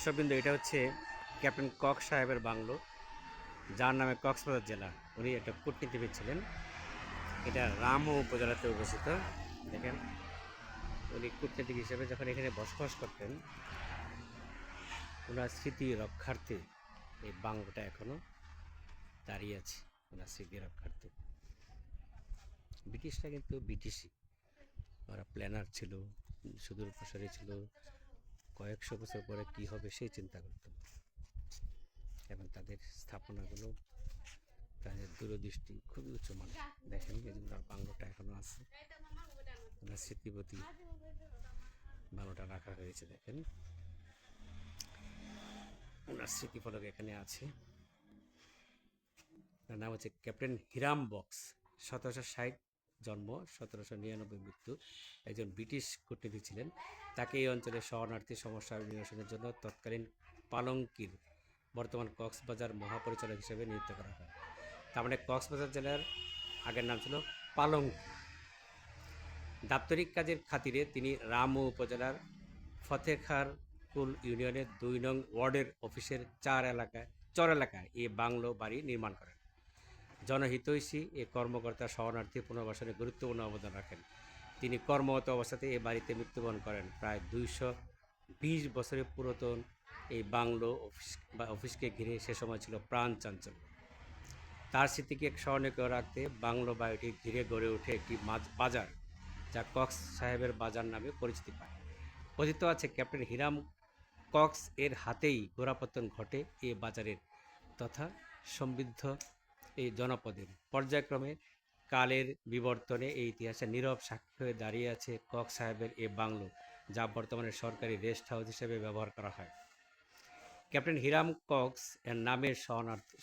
দর্শকবৃন্দ এটা হচ্ছে ক্যাপ্টেন কক সাহেবের বাংলো, যার নামে কক্সবাজার জেলা। উনি একটা কূটনীতিবিদ ছিলেন। এটা রামও উপজেলাতে অবস্থিত। দেখেন, উনি কূটনীতিক হিসেবে যখন এখানে বসবাস করতেন ওনার স্মৃতি রক্ষার্থে এই বাংলোটা এখনও দাঁড়িয়ে আছে ওনার স্মৃতি রক্ষার্থে। ব্রিটিশরা কিন্তু ব্রিটিশই। ওরা প্ল্যানার ছিল সুদূর প্রসারী ছিল কয়েকশো বছর পরে কি হবে সেই চিন্তা করত এবং তাদের স্থাপনাগুলো, তাদের দূরদৃষ্টি খুবই উচ্চমানের দেখেন এই বাংলোটা এখনও আছে। স্মৃতিপতি বাংলোটা রাখা হয়েছে, দেখেন। ওনার স্মৃতিফলক এখানে আছে। তার নাম হচ্ছে ক্যাপ্টেন হিরাম বক্স, সতেরোশো ষাট জন্ম, সতেরোশো নিরানব্বই মৃত্যু। একজন ব্রিটিশ কূটনীতিক ছিলেন। তাকে এই অঞ্চলের শরণার্থী সমস্যা নিরসনের জন্য তৎকালীন পালঙ্কির বর্তমান কক্সবাজার মহাপরিচালক হিসেবে নিযুক্ত করা হয়। তার মানে কক্সবাজার জেলার আগের নাম ছিল পালঙ্কি। দাপ্তরিক কাজের খাতিরে তিনি রামু উপজেলার ফতেখার কুল ইউনিয়নের দুই নং ওয়ার্ডের অফিসের চার এলাকায়, চর এলাকায় এই বাংলো বাড়ি নির্মাণ করেন। জনহিতৈষী এ কর্মকর্তা শরণার্থী পুনর্বাসনে গুরুত্বপূর্ণ অবদান রাখেন। তিনি কর্মরত অবস্থাতে এই বাড়িতে মৃত্যুবরণ করেন। প্রায় দুইশো বিশ বছরের পুরাতন এই বাংলো অফিস বা অফিসকে ঘিরে সে সময় ছিল প্রাণ চাঞ্চল্য। তার স্মৃতিকে স্মরণীয় করে রাখতে বাংলো বাড়িটি ঘিরে গড়ে ওঠে একটি বাজার, যা কক্স সাহেবের বাজার নামে পরিচিতি পায়। কথিত আছে, ক্যাপ্টেন হিরাম কক্স এর হাতেই গোড়াপত্তন ঘটে এ বাজারের তথা সমৃদ্ধ এই জনপদের। পর্যায়ক্রমে কালের বিবর্তনে এই ইতিহাসে নীরব সাক্ষী হয়ে দাঁড়িয়ে আছে কক সাহেবের এ বাংলো, যা বর্তমানে সরকারি রেস্ট হাউস হিসেবে ব্যবহার করা হয়। ক্যাপ্টেন হিরাম কক্স এর নামের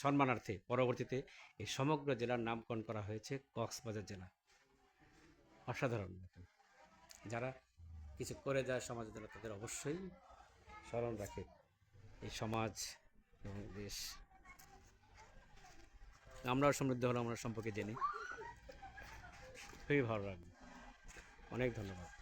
সম্মানার্থে পরবর্তীতে এই সমগ্র জেলার নামকরণ করা হয়েছে কক্সবাজার জেলা। অসাধারণ যারা কিছু করে যায় সমাজের জন্য তাদের অবশ্যই স্মরণ রাখে। এই সমাজ এবং দেশ। আমরাও সমৃদ্ধ হলাম আমরা সম্পর্কে জেনে। খুবই ভালো লাগবে অনেক ধন্যবাদ।